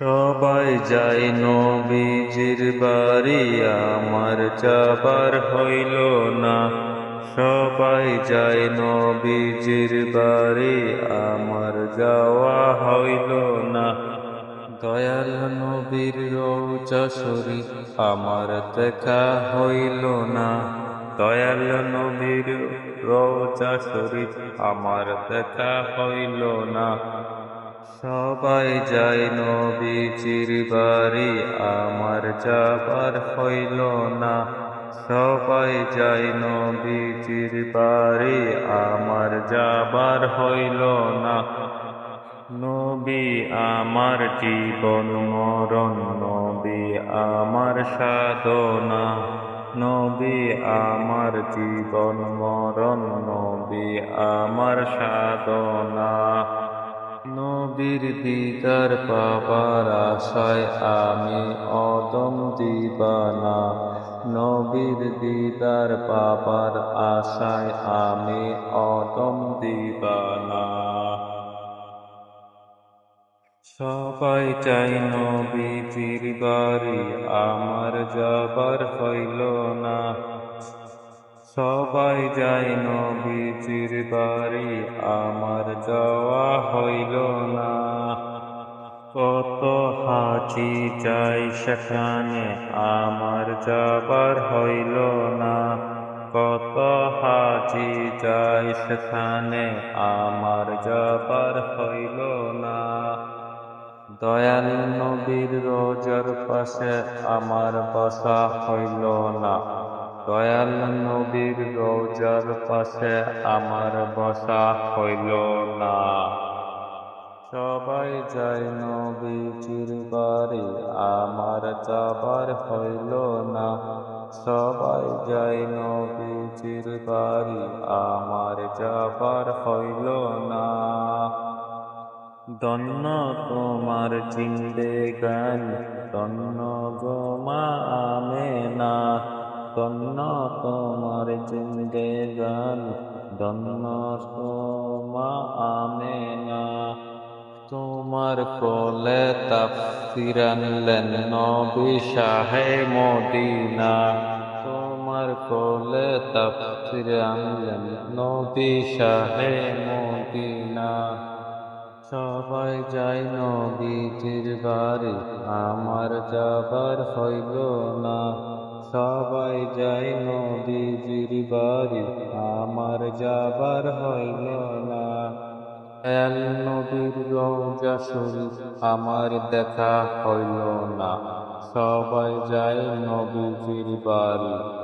সবাই যায় নবীজির বাড়ি, আমার যাবার হইল না। সবাই যাই নবীজির বাড়ি, আমার যাওয়া হইল না। দয়াল নবীর রোজা শরীফ আমার দেখা হইল না। দয়াল নবীর রোজা শরীফ আমার দেখা হইল না। সবাই যায় নবীজির বাড়ি, আমার যাবার হইল না। সবাই যায় নবীজির বাড়ি, আমার যাবার হইল না। নবী আমার জীবন মরণ, নবী আমার সাধনা। নবী আমার জীবন মরণ, নবী আমার সাধনা। নবীর দিদার পাবার আশায় আমি অদম দিবানা। নবীর দিদার পাবার আশায় আমি অদম দিবানা। সবাই চাই নবীজির বাড়ি, আমার যাবার হইল না। সবাই যায় নবীজির বাড়ি, আমার যাওয়া হইল হাজি যাই সেখানে, আমার যাবার হইল না। কত হাজি যাই সেখানে, আমার যাবার হইল না। দয়াল নবীর রোজার পাশে আমার বসা হইল না। দয়াল নবীর রোজার পাশে আমার বসা হইল না। সবাই যায় নবীজির বাড়ি। আমার যাবার হইল না। সবাই যায় নবীজির বাড়ি। আমার যাবার হইল না। ধন্য তোমার জিন্দে গান। ধন্য গোমা আমে না ধন্য তোমার জিন্দে গান। ধন্য তোমা আমেনা। তোমার কোলে তাফসির নবী শাহে মদিনা। তোমার কোলে তাফসির নবী শাহে মদিনা। সবাই যায় নবীজির বাড়ি, আমার যাবার হইল না। সবাই যায় নবীজির বাড়ি, আমার যাবার হইল না। দয়াল শরীফ আমার দেখা হইল না। সবাই যায় নবীজির বাড়ি।